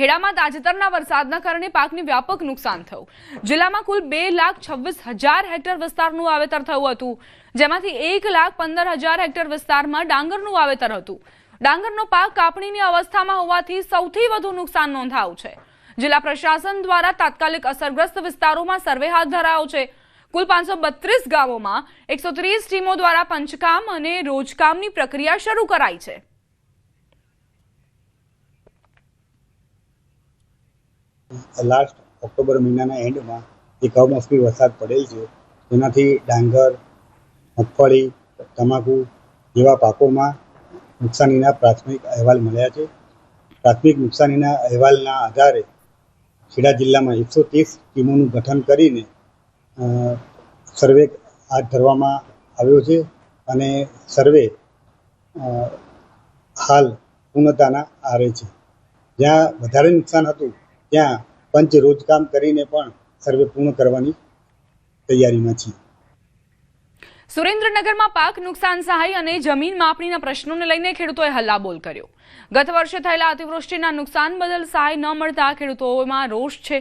ખેડામાં તાજેતરના વરસાદના કારણે પાકને વ્યાપક નુકસાન થયું. જિલ્લામાં કુલ બે લાખ છવ્વીસ હજાર હેક્ટર વિસ્તારનું વાવેતર થયું હતું. જેમાંથી એક લાખ પંદર હજાર હેક્ટર વિસ્તારમાં ડાંગરનું વાવેતર હતું. ડાંગરનો પાક કાપણીની અવસ્થામાં હોવાથી સૌથી વધુ નુકસાન નોંધાયું છે. જિલ્લા પ્રશાસન દ્વારા તાત્કાલિક અસરગ્રસ્ત વિસ્તારોમાં સર્વે હાથ ધરાયો છે. કુલ પાંચસો બત્રીસ ગામોમાં એકસો ત્રીસ ટીમો દ્વારા પંચકામ અને રોજકામની પ્રક્રિયા શરૂ કરાઈ છે. લાસ્ટ ઓક્ટોબર મહિનાના એન્ડમાં જે કમોસમી વરસાદ પડેલ છે. તેનાથી ડાંગર, મગફળી, તમાકુ જેવા પાકોમાં નુકસાનીના પ્રાથમિક અહેવાલ મળ્યા છે. પ્રાથમિક નુકસાનીના અહેવાલના આધારે ખેડા જિલ્લામાં એકસો ત્રીસ ટીમોનું ગઠન કરીને સર્વે હાથ ધરવામાં આવ્યો છે અને સર્વે હાલ પૂર્ણતાના આરે છે. જ્યાં વધારે નુકસાન હતું ત્યાં પંચ રોજકામ કરીને પણ સર્વે પૂર્ણ કરવાની તૈયારીમાં છીએ. સુરેન્દ્રનગરમાં પાક નુકસાન સહાય અને જમીન માપણીના પ્રશ્નોને લઈને ખેડૂતોએ હલ્લાબોલ કર્યો. ગત વર્ષે થયેલા અતિવૃષ્ટિના નુકસાન બદલ સહાય ન મળતા ખેડૂતોમાં રોષ છે.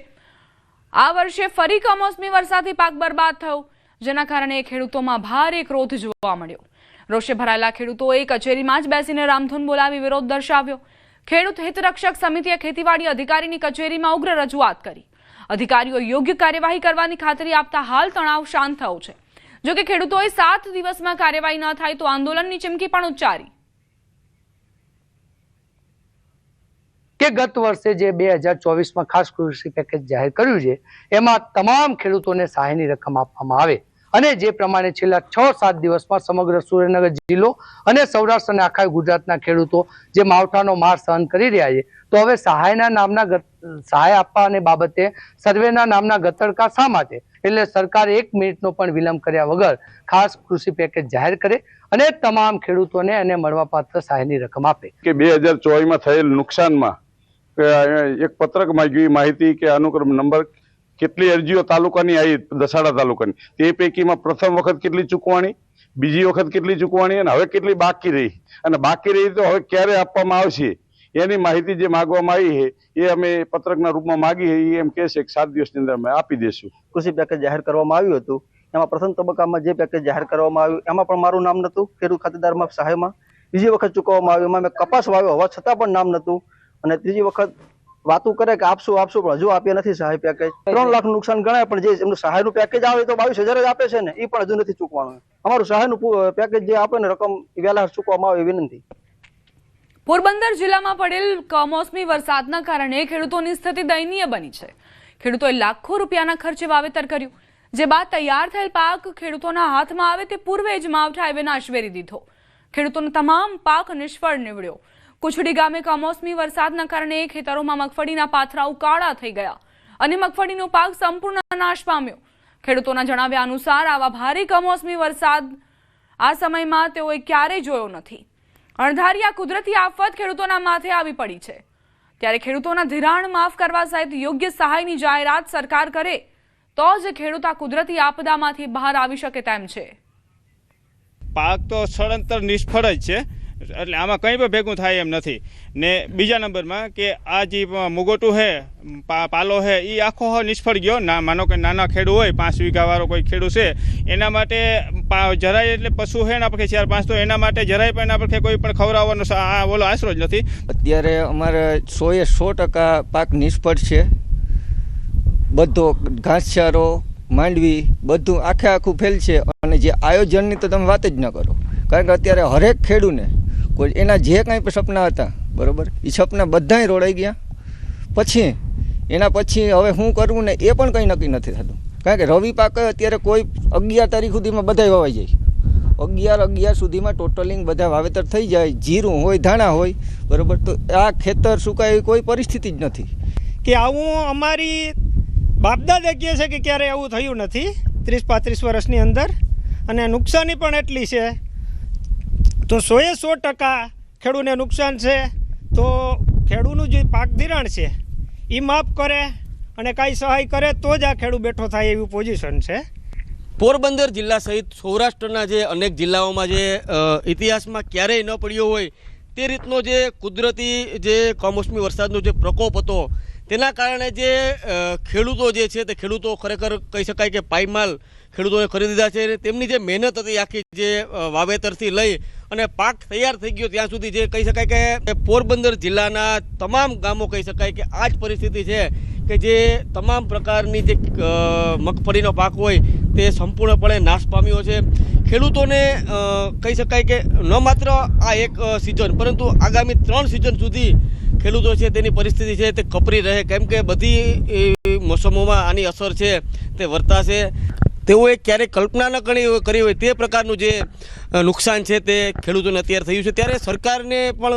આ વર્ષે ફરી કમોસમી વરસાદથી પાક બરબાદ થયો, જેના કારણે ખેડૂતોમાં ભારે ક્રોધ જોવા મળ્યો. રોષે ભરાયેલા ખેડૂતોએ કચેરીમાં જ બેસીને રામધૂન બોલાવી વિરોધ દર્શાવ્યો. ખેડૂત હિતરક્ષક સમિતિએ ખેતીવાડી અધિકારીની કચેરીમાં ઉગ્ર રજૂઆત કરી. અધિકારીઓ યોગ્ય કાર્યવાહી કરવાની ખાતરી આપતા હાલ તણાવ શાંત થયો છે. જોકે ખેડૂતોએ સાત દિવસમાં કાર્યવાહી ન થાય તો આંદોલનની ચીમકી પણ ઉચ્ચારી. કે ગત વર્ષે જે બે હજાર ચોવીસમાં ખાસ કૃષિ પેકેજ જાહેર કર્યું છે, એમાં તમામ ખેડૂતોને સહાયની રકમ આપવામાં આવે. અને જે પ્રમાણે છેલ્લા છ સાત દિવસમાં સમગ્ર સુરેન્દ્રનગર જિલ્લો અને સૌરાષ્ટ્ર અને આખા ગુજરાતના ખેડૂતો જે માવઠાનો માર સહન કરી રહ્યા છે, તો હવે સહાયના નામના સહાય આપવાની બાબતે સર્વેના નામના ગતડકા શા માટે? એટલે સરકારે એક મિનિટનો પણ વિલંબ કર્યા વગર ખાસ કૃષિ પેકેજ જાહેર કરે અને તમામ ખેડૂતોને એને મળવાપાત્ર સહાયની રકમ આપે. કે બે હજાર ચોવીસમાં થયેલ નુકસાનમાં એક પત્રક માંગ્યું માહિતી કે અનુક્રમ નંબર કેટલી અરજીઓ તાલુકાની આવી દસાડા તાલુકાની. તે પૈકીમાં પ્રથમ વખત કેટલી ચૂકવાણી, બીજી વખત કેટલી ચૂકવાણી અને હવે કેટલી બાકી રહી. અને બાકી રહી તો હવે ક્યારે આપવામાં આવશે? એની માહિતી જે માગવામાં આવી છે, એ અમે પત્રકના રૂપમાં માગી એ એમ કહે છે કે સાત દિવસની અંદર અમે આપી દઈશું કૃષિ પેકેજ જાહેર કરવામાં આવ્યું હતું. એમાં પ્રથમ તબક્કામાં જે પેકેજ જાહેર કરવામાં આવ્યું, એમાં પણ મારું નામ નહોતું, ખેડૂત ખાતેદારમાં સહાયમાં બીજી વખત ચૂકવવામાં આવ્યું, એમાં મેં કપાસ વાવ્યો હોવા છતાં પણ નામ નહોતું. અને ત્રીજી વખત વાતું કરે કે આપશું આપશું, પણ હજુ આપ્યા નથી સહાય પેકેજ ત્રણ લાખ નુકસાન ગણાય, પણ જે એમનું સહાયનું પેકેજ આવે તો બાવીસ હજાર જ આપે છે ને એ પણ હજુ નથી ચૂકવાનું. અમારું સહાયનું પેકેજ જે આપે ને, રકમ વહેલા ચૂકવામાં આવે વિનંતી. પોરબંદર જિલ્લામાં પડેલ કમોસમી વરસાદના કારણે ખેડૂતોની સ્થિતિ દયનીય બની છે. ખેડૂતોએ લાખો રૂપિયાના ખર્ચે વાવેતર કર્યું. જે બાદ તૈયાર થયેલ પાક ખેડૂતોના હાથમાં આવે તે પૂર્વે જ માવઠા આવે નાશવેરી દીધો. ખેડૂતોનો તમામ પાક નિષ્ફળ નીવડ્યો. કુછડી ગામે કમોસમી વરસાદના કારણે ખેતરોમાં મગફળીના પાથરાઓ કાળા થઈ ગયા અને મગફળીનો પાક સંપૂર્ણ નાશ પામ્યો. ખેડૂતોના જણાવ્યા અનુસાર આવા ભારે કમોસમી વરસાદ આ સમયમાં તેઓએ ક્યારેય જોયો નથી. અણધાર્યા કુદરતી આફત ખેડૂતોના માથે આવી પડી છે. ત્યારે ખેડૂતોના ધિરાણ માફ કરવા સહિત યોગ્ય સહાયની જાહેરાત સરકાર કરે, તો જ ખેડૂત આ કુદરતી આપદામાંથી બહાર આવી શકે તેમ છે. પાક તો સળંતર નિષ્ફળ જ છે. એટલે આમાં કંઈ પણ ભેગું થાય એમ નથી. ને બીજા નંબરમાં કે આ જે મુગોટું છે પાલો છે એ આખો નિષ્ફળ ગયો. ના, માનો કે નાના ખેડૂ હોય, પાંચ વીઘાવાળો કોઈ ખેડૂ છે, એના માટે જરાય એટલે પશુ છે એના પડખે ચાર પાંચ તો એના માટે જરાય પણ એના પડખે કોઈ પણ ખવડાવવાનો આ ઓલો આશરો જ નથી. અત્યારે અમારે સોએ સો ટકા પાક નિષ્ફળ છે. બધો ઘાસચારો, માંડવી, બધું આખે આખું ફેલ છે. અને જે આયોજનની તો તમે વાત જ ન કરો. કારણ કે અત્યારે હરેક ખેડૂને કોઈ એના જે કાંઈ પણ સપના હતા, બરાબર? એ સપના બધાય રોડાઈ ગયા. પછી, એના પછી હવે શું કરવું ને એ પણ કંઈ નક્કી નથી થતું. કારણ કે રવિ પાક અત્યારે કોઈ અગિયાર તારીખ સુધીમાં બધાય વવાઈ જાય. અગિયાર અગિયાર સુધીમાં ટોટલિંગ બધા વાવેતર થઈ જાય, જીરું હોય, ધાણા હોય, બરાબર? તો આ ખેતર સુકાય કોઈ પરિસ્થિતિ જ નથી. કે આવું અમારી બાપદાદા કહે છે કે ક્યારે આવું થયું નથી, ત્રીસ પાંત્રીસ વર્ષની અંદર. અને નુકસાની પણ એટલી છે તો સોએ સો ટકા ખેડૂને નુકસાન છે. તો ખેડૂનું જે પાક ધિરાણ છે એ માફ કરે અને કાંઈ સહાય કરે તો જ આ ખેડૂત બેઠો થાય એવી પોઝિશન છે. પોરબંદર જિલ્લા સહિત સૌરાષ્ટ્રના જે અનેક જિલ્લાઓમાં જે ઇતિહાસમાં ક્યારેય ન પડ્યો હોય, તે રીતનો જે કુદરતી જે કમોસમી વરસાદનો જે પ્રકોપ હતો, તેના કારણે જે ખેડૂતો જે છે તે ખેડૂતો ખરેખર કહી શકાય કે પાયમાલ ખેડૂતોએ ખરીદીધા છે તેમની જે મહેનત હતી આખી જે વાવેતરથી લઈ અને પાક તૈયાર થઈ ગયો ત્યાં સુધી જે કહી શકાય કે પોરબંદર જિલ્લાના તમામ ગામો કહી શકાય કે આ જ પરિસ્થિતિ છે કે જે તમામ પ્રકારની જે મગફળીનો પાક હોય તે સંપૂર્ણપણે નાશ પામ્યો છે. ખેડૂતોને કહી શકાય કે ન માત્ર આ એક સિઝન પરંતુ આગામી ત્રણ સિઝન સુધી ખેડૂતો છે તેની પરિસ્થિતિ છે તે કપરી રહે. કેમ કે બધી મોસમોમાં આની અસર છે, તે વર્તાશે. તેઓએ ક્યારેય કલ્પના ન કરી કરી હોય તે પ્રકારનું જે નુકસાન છે તે ખેડૂતોને અત્યારે થયું છે. ત્યારે સરકારને પણ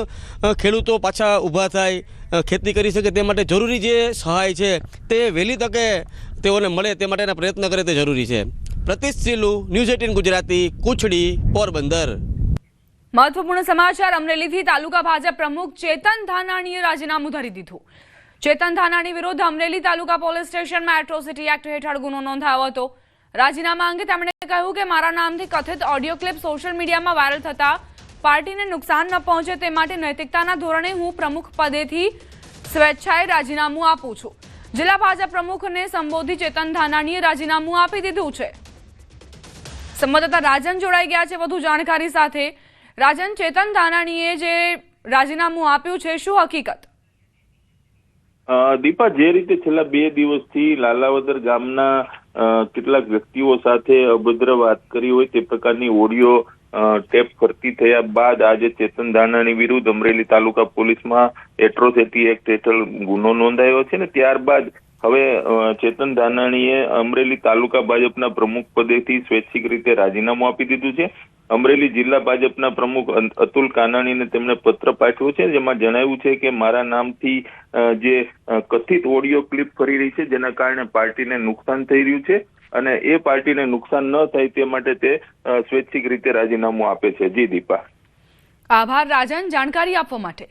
ખેડૂતો પાછા ઊભા થાય ખેતી કરી શકે તે માટે જરૂરી જે સહાય છે તે વહેલી તકે તેઓને મળે તે માટેના પ્રયત્ન કરે તે જરૂરી છે. Pratish Shilu news eighteen Gujarati, Kuchhdi, Porbandar. મહત્વપૂર્ણ સમાચાર અમરેલીથી તાલુકા ભાજપ પ્રમુખ ચેતન ધાનાણીએ રાજીનામું ધરી દીધું. ચેતન ધાનાણી વિરુદ્ધ અમરેલી તાલુકા પોલીસ સ્ટેશનમાં એટ્રોસિટી એક્ટ હેઠળ ગુનો નોંધાયો હતો. રાજીનામા અંગે તેમણે કહ્યું કે મારા નામથી કથિત ઓડિયો ક્લિપ સોશિયલ મીડિયામાં વાયરલ થતા પાર્ટીને નુકસાન ન પહોંચે તે માટે નૈતિકતાના ધોરણે હું પ્રમુખ પદેથી સ્વેચ્છાએ રાજીનામું આપું છું. જિલ્લા ભાજપ પ્રમુખને સંબોધી ચેતન ધાનાણીએ રાજીનામું આપી દીધું છે. સંવાદદાતા રાજન જોડાઈ ગયા છે વધુ જાણકારી સાથે. રાજન, ચેતન ધાનાણીએ જે રાજીનામું આપ્યું છે, શું હકીકત? દીપા, જે રીતે છેલ્લા બે દિવસથી લાલાવદર ગામના કેટલાક વ્યક્તિઓ સાથે અભદ્ર વાત કરી હોય તે પ્રકારની ઓડિયો ટેપ ફરતી થયા બાદ આજે ચેતન ધાનાણી વિરુદ્ધ અમરેલી તાલુકા પોલીસમાં એટ્રોસિટી એક્ટ હેઠળ ગુનો નોંધાયો છે ને ત્યારબાદ હવે ચેતન ધાનાણીએ અમરેલી તાલુકા ભાજપના પ્રમુખ પદેથી સ્વૈચ્છિક રીતે રાજીનામું આપી દીધું છે. અમરેલી જિલ્લા ભાજપના પ્રમુખ અતુલ કાનાણીને તેમણે પત્ર પાઠવ્યો છે, જેમાં જણાવ્યું છે કે મારા નામથી જે કથિત ઓડિયો ક્લિપ ફરી રહી છે, જેના કારણે પાર્ટીને નુકસાન થઈ રહ્યું છે અને એ પાર્ટીને નુકસાન ન થાય તે માટે તે સ્વૈચ્છિક રીતે રાજીનામું આપે છે. જી દીપા. આભાર, રાજન. જાણકારી આપવા માટે.